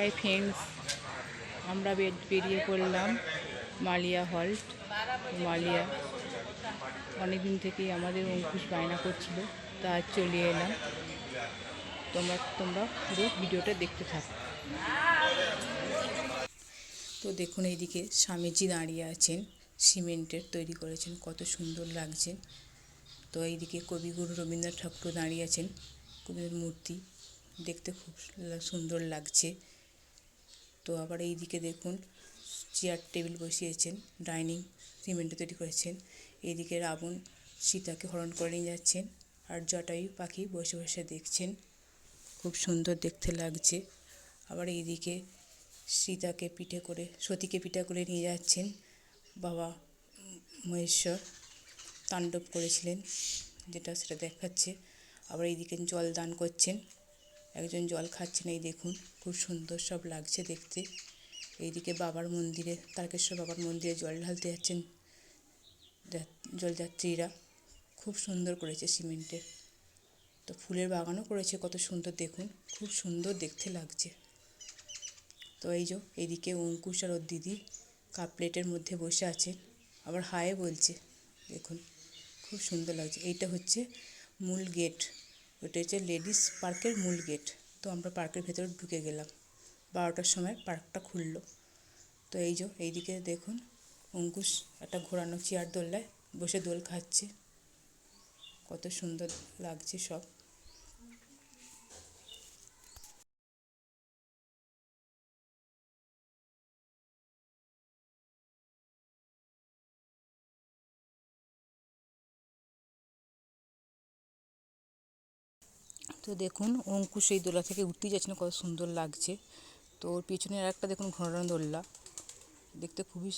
Hi friends আমরা বেরিয়ে পড়লাম মালিয়া হল্ট মালিয়া অনেকদিন থেকেই আমাদের অঙ্কুশ বায়না করছিল, তা চলে এলাম। তোমরা তোমরা পুরো ভিডিওটা দেখতে থাকো। তো দেখুন, এইদিকে স্বামীজি দাঁড়িয়ে আছেন, সিমেন্টের তৈরি করেছেন, কত সুন্দর লাগছে। তো এইদিকে কবিগুরু রবীন্দ্রনাথ ঠাকুর দাঁড়িয়ে আছেন, কবির মূর্তি দেখতে খুব সুন্দর লাগছে। তো আবার এই দিকে দেখুন চেয়ার টেবিল বসিয়েছেন ডাইনিং সিমেন্টে তৈরি করেছেন। এইদিকে রাবণ সীতাকে হরণ করে নিয়ে যাচ্ছেন আর জটায়ু পাখি বসে বসে দেখছেন। খুব সুন্দর দেখতে লাগছে। আবার এইদিকে সীতাকে পিঠে করে, সতীকে পিঠে করে নিয়ে যাচ্ছেন বাবা মহেশ্বর। তাণ্ডব করেছিলেন, যেটা সেটা দেখাচ্ছে। আবার এইদিকে জল দান করছেন। একজন জল খাচ্ছেন এই দেখুন, খুব সুন্দর সব লাগছে দেখতে। এইদিকে বাবার মন্দিরে, তারকেশ্বর বাবার মন্দিরে জল ঢালতে যাচ্ছেন জলযাত্রীরা খুব সুন্দর করেছে সিমেন্টের। তো ফুলের বাগানও করেছে, কত সুন্দর দেখুন, খুব সুন্দর দেখতে লাগছে। তো এই যে, এইদিকে অঙ্কুশ আর ওর দিদি কাপ প্লেটের মধ্যে বসে আছে আবার হায়ে বলছে, দেখুন, খুব সুন্দর লাগছে। এইটা হচ্ছে মূল গেট। ওটা হচ্ছে লেডিস পার্কের মূল গেট। তো আমরা পার্কের ভেতরে ঢুকে গেলাম। বারোটার সময় পার্কটা খুললো। তো এই যে, এইদিকে দেখুন, অঙ্কুশ একটা ঘোরানো চেয়ার দোল্লায় বসে দোল খাচ্ছে। কত সুন্দর লাগছে সব। তো দেখুন, অঙ্কুশ এই দোলা থেকে উঠতেই যাচ্ছে না কত সুন্দর লাগছে। তো ওর পিছনে আর একটা দেখুন ঘোরানো দোলনা দেখতে খুবই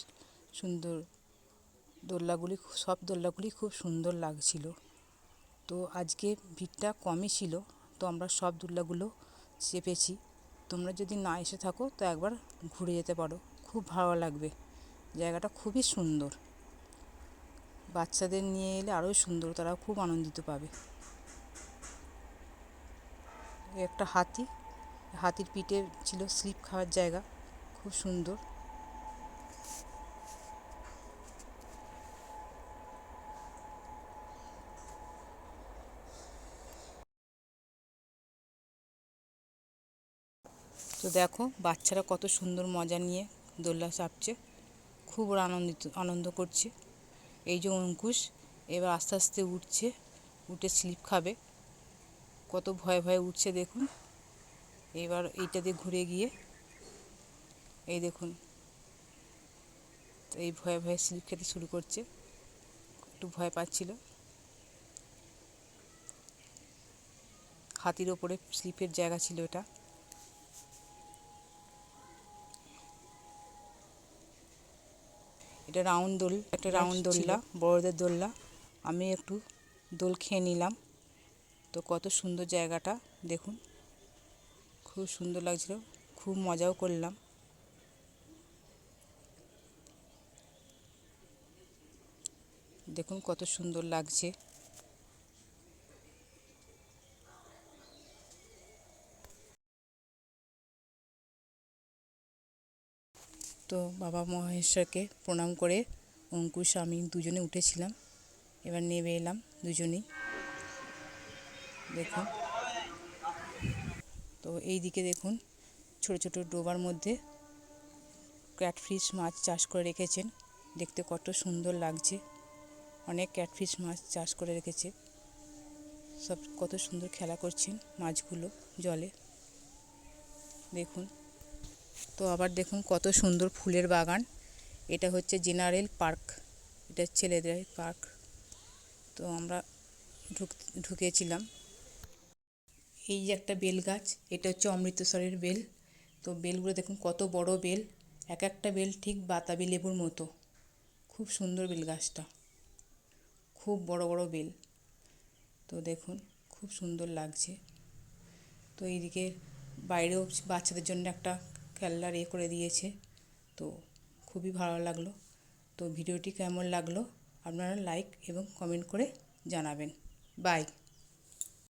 সুন্দর। দোলনাগুলি সব দোলনাগুলি খুব সুন্দর লাগছিল। তো আজকে ভিড়টা কমই ছিল, তো আমরা সব দোলনাগুলো চেপেছি। তোমরা যদি না এসে থাকো, তো একবার ঘুরে যেতে পারো। খুব ভালো লাগবে। জায়গাটা খুবই সুন্দর। বাচ্চাদের নিয়ে এলে আরও সুন্দর তারা খুব আনন্দিত পাবে। একটা হাতি, হাতির পিঠে ছিল স্লিপ খাওয়ার জায়গা, খুব সুন্দর। তো দেখো, বাচ্চারা কত সুন্দর মজা নিয়ে দোলনা চাপছে, খুব আনন্দিত, আনন্দ করছে। এই যে অঙ্কুশ, এবার আস্তে আস্তে উঠছে, উঠে স্লিপ খাবে। কত ভয়ে ভয়ে উঠছে দেখুন। এবার এইটা দিয়ে ঘুরে গিয়ে এই দেখুন এই ভয়ে ভয়ে স্লিপ খেতে শুরু করছে। একটু ভয় পাচ্ছিল। হাতির ওপরে স্লিপের জায়গা ছিল এটা। এটা রাউন্ড দোল একটা রাউন্ড দোলনা বড়দের দোলনা। আমি একটু দোল খেয়ে নিলাম। তো কত সুন্দর জায়গাটা, দেখুন। খুব সুন্দর লাগছিল, খুব মজাও করলাম। দেখুন কত সুন্দর লাগছে। তো বাবা মহেশ্বরকে প্রণাম করে অঙ্কুশ আমি দুজনে উঠেছিলাম। এবার নেমে এলাম দুজনেই। দেখুন তো এই দিকে দেখুন, ছোট ছোট ডোবার মধ্যে ক্যাটফিশ মাছ চাষ করে রেখেছেন। দেখতে কত সুন্দর লাগছে। অনেক ক্যাটফিশ মাছ চাষ করে রেখেছে। সব কত সুন্দর খেলা করছেন মাছগুলো জলে। দেখুন, তো আবার দেখুন কত সুন্দর ফুলের বাগান। এটা হচ্ছে জেনারেল পার্ক। এটা ছেলেদের পার্ক। তো আমরা ঢুক, ঢুকেছিলাম। এই যে একটা বেল গাছ, এটা হচ্ছে অমৃতসরের বেল। তো বেলগুলো দেখুন কত বড় বেল। এক একটা বেল ঠিক বাতাবি লেবুর মতো। খুব সুন্দর বেল গাছটা। খুব বড় বড় বেল। তো দেখুন, খুব সুন্দর লাগছে। তো এইদিকে বাইরেও বাচ্চাদের জন্য একটা খেলনার এ করে দিয়েছে। তো খুবই ভালো লাগল। তো ভিডিওটি কেমন লাগল, আপনারা লাইক এবং কমেন্ট করে জানাবেন। বাই।